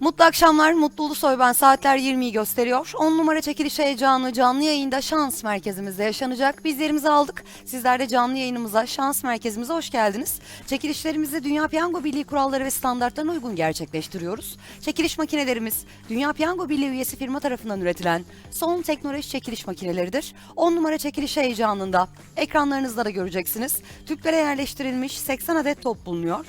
Mutlu akşamlar, Mutlu Ulusoy ben. Saatler 20'yi gösteriyor. 10 numara çekiliş heyecanı canlı yayında şans merkezimizde yaşanacak. Bizlerimizi aldık. Sizler de canlı yayınımıza, şans merkezimize hoş geldiniz. Çekilişlerimizi Dünya Piyango Birliği kuralları ve standartlarına uygun gerçekleştiriyoruz. Çekiliş makinelerimiz Dünya Piyango Birliği üyesi firma tarafından üretilen son teknoloji çekiliş makineleridir. 10 numara çekiliş heyecanında ekranlarınızda da göreceksiniz. Tüplere yerleştirilmiş 80 adet top bulunuyor.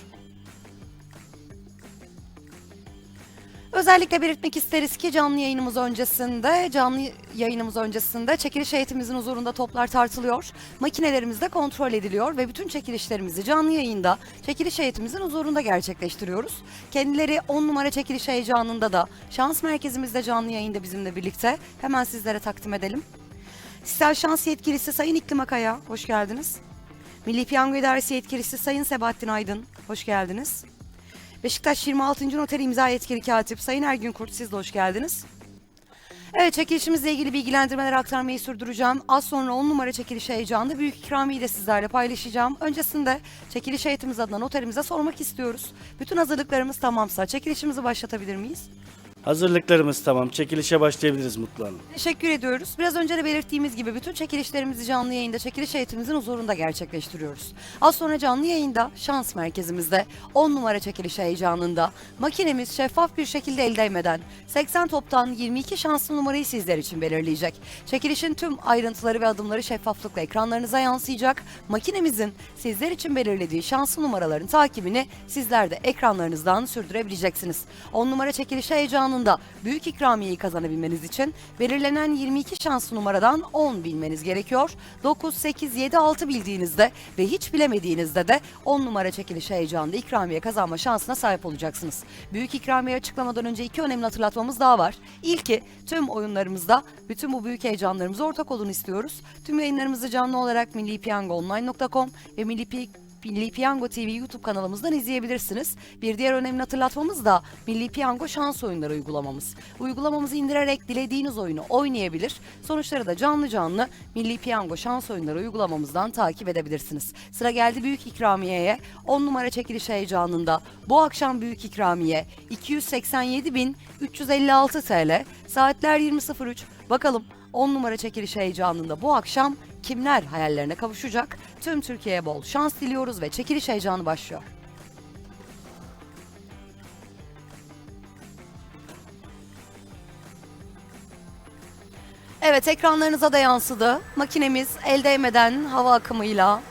Özellikle belirtmek isteriz ki canlı yayınımız öncesinde, canlı yayınımız öncesinde çekiliş heyetimizin huzurunda toplar tartılıyor, makinelerimiz de kontrol ediliyor ve bütün çekilişlerimizi canlı yayında çekiliş heyetimizin huzurunda gerçekleştiriyoruz. Kendileri 10 numara çekiliş heyecanında da şans merkezimizde canlı yayında bizimle birlikte hemen sizlere takdim edelim. Sisal Şans Yetkilisi Sayın İklim Akaya, hoş geldiniz. Milli Piyango İdaresi Yetkilisi Sayın Sebahattin Aydın, hoş geldiniz. Beşiktaş 26. Noter imza yetkili katip Sayın Ergün Kurt siz de hoş geldiniz. Evet çekilişimizle ilgili bilgilendirmeler aktarmayı sürdüreceğim. Az sonra 10 numara çekiliş heyecanında büyük ikramiyi de sizlerle paylaşacağım. Öncesinde çekiliş heyetimiz adına noterimize sormak istiyoruz. Bütün hazırlıklarımız tamamsa çekilişimizi başlatabilir miyiz? Hazırlıklarımız tamam. Çekilişe başlayabiliriz Mutlu Hanım. Teşekkür ediyoruz. Biraz önce de belirttiğimiz gibi bütün çekilişlerimizi canlı yayında çekiliş heyetimizin huzurunda gerçekleştiriyoruz. Az sonra canlı yayında şans merkezimizde 10 numara çekiliş heyecanında makinemiz şeffaf bir şekilde el değmeden 80 toptan 22 şanslı numarayı sizler için belirleyecek. Çekilişin tüm ayrıntıları ve adımları şeffaflıkla ekranlarınıza yansıyacak. Makinemizin sizler için belirlediği şanslı numaraların takibini sizler de ekranlarınızdan sürdürebileceksiniz. 10 numara çekiliş heyecanında büyük ikramiyeyi kazanabilmeniz için belirlenen 22 şanslı numaradan 10 bilmeniz gerekiyor. 9, 8, 7, 6 bildiğinizde ve hiç bilemediğinizde de 10 numara çekiliş heyecanında ikramiye kazanma şansına sahip olacaksınız. Büyük ikramiye açıklamadan önce iki önemli hatırlatmamız daha var. İlki tüm oyunlarımızda bütün bu büyük heyecanlarımıza ortak olun istiyoruz. Tüm yayınlarımızı canlı olarak millipiyangoonline.com ve Milli Pi- Milli Piyango TV YouTube kanalımızdan izleyebilirsiniz. Bir diğer önemli hatırlatmamız da Milli Piyango şans oyunları uygulamamız. Uygulamamızı indirerek dilediğiniz oyunu oynayabilir. Sonuçları da canlı canlı Milli Piyango şans oyunları uygulamamızdan takip edebilirsiniz. Sıra geldi büyük ikramiyeye. 10 numara çekiliş heyecanında bu akşam büyük ikramiye 287.356 TL. Saatler 20.03. Bakalım 10 numara çekiliş heyecanında bu akşam kimler hayallerine kavuşacak? Tüm Türkiye'ye bol şans diliyoruz ve çekiliş heyecanı başlıyor. Evet ekranlarınıza da yansıdı. Makinemiz el değmeden hava akımıyla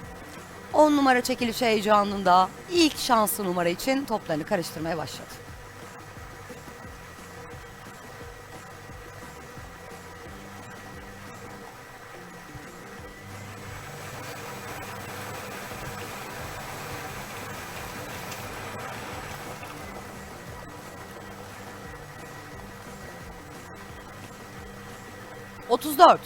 10 numara çekiliş heyecanında ilk şanslı numara için toplarını karıştırmaya başladı. Otuz dört.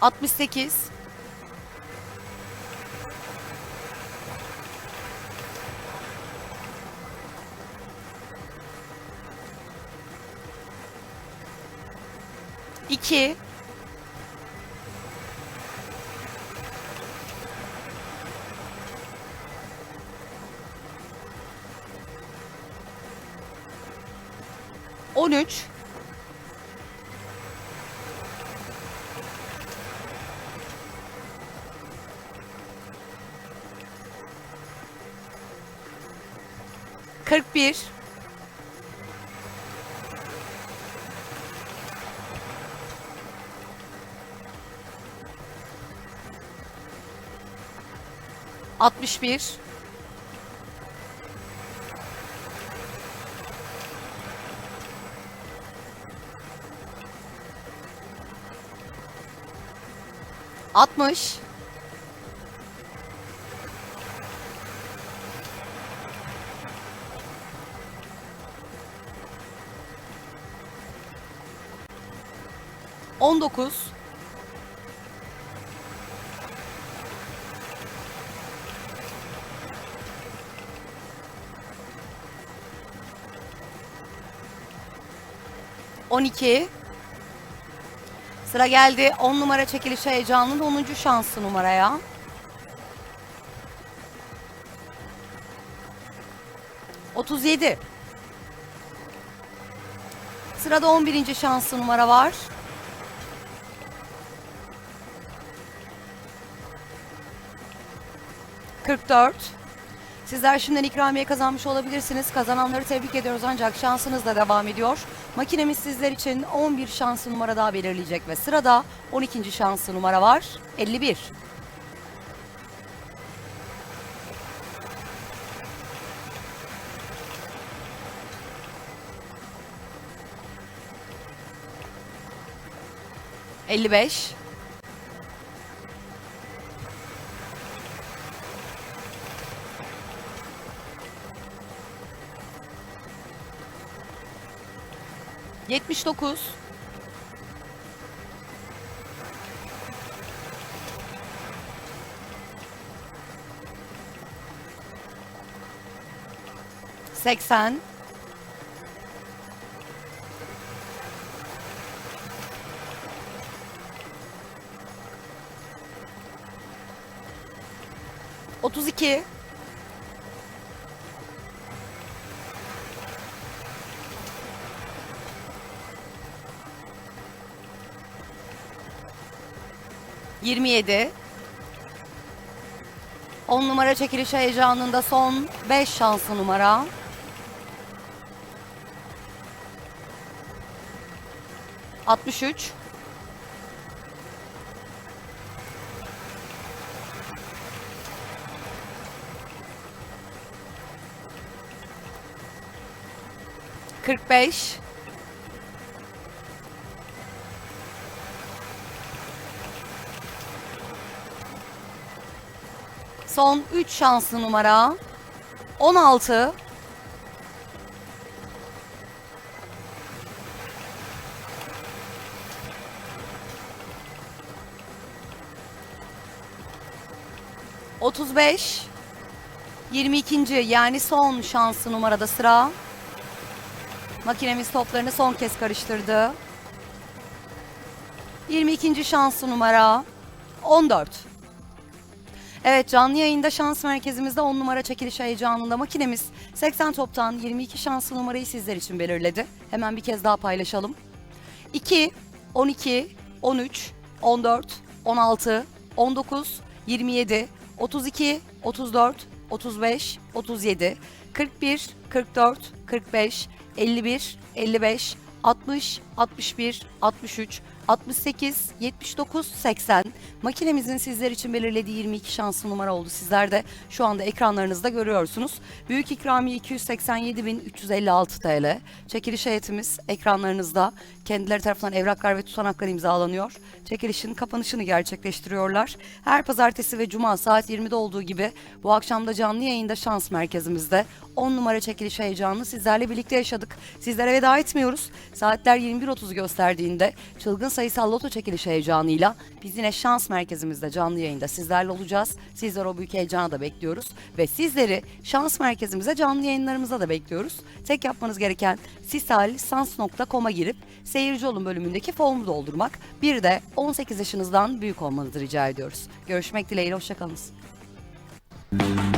Altmış sekiz. İki. On üç. Kırk bir. Altmış bir. Altmış. On dokuz. On iki. Sıra geldi 10 numara çekiliş heyecanının 10. şansı numaraya. Otuz yedi. Sırada 11. şansı numara var. Kırk dört. Sizler şimdiden ikramiye kazanmış olabilirsiniz. Kazananları tebrik ediyoruz ancak şansınız da devam ediyor. Makinemiz sizler için 11 şansı numara daha belirleyecek ve sırada 12. şansı numara var. 51. Elli beş. Yetmiş dokuz. Seksen. Otuz iki. Yirmi yedi. 10 numara çekiliş heyecanında son 5 şanslı numara. Altmış üç. Kırk beş. Son 3 şanslı numara. 16. Otuz beş. Yirmi ikinci yani son şanslı numarada sıra. Makinemiz toplarını son kez karıştırdı. 22. şanslı numara 14. Evet canlı yayında şans merkezimizde 10 numara çekiliş heyecanında makinemiz 80 toptan 22 şanslı numarayı sizler için belirledi. Hemen bir kez daha paylaşalım. 2, 12, 13, 14, 16, 19, 27, 32, 34, 35, 37, 41, 44, 45, 51, 55, 60, 61, 63, 68, 79, 80. Makinemizin sizler için belirlediği 22 şanslı numara oldu. Sizler de şu anda ekranlarınızda görüyorsunuz. Büyük ikramiye 287.356 TL. Çekiliş heyetimiz ekranlarınızda. Kendileri tarafından evraklar ve tutanaklar imzalanıyor. Çekilişin kapanışını gerçekleştiriyorlar. Her pazartesi ve cuma saat 20'de olduğu gibi bu akşam da canlı yayında şans merkezimizde 10 numara çekiliş heyecanını sizlerle birlikte yaşadık. Sizlere veda etmiyoruz. Saatler 21.30 gösterdiğinde çılgın sayısal loto çekiliş heyecanıyla biz yine şans merkezimizde canlı yayında sizlerle olacağız. Sizler o büyük heyecana da bekliyoruz ve sizleri şans merkezimize canlı yayınlarımıza da bekliyoruz. Tek yapmanız gereken sisalsans.com'a girip seyirci olun bölümündeki formu doldurmak. Bir de 18 yaşınızdan büyük olmanızı rica ediyoruz. Görüşmek dileğiyle hoşçakalınız. Tüm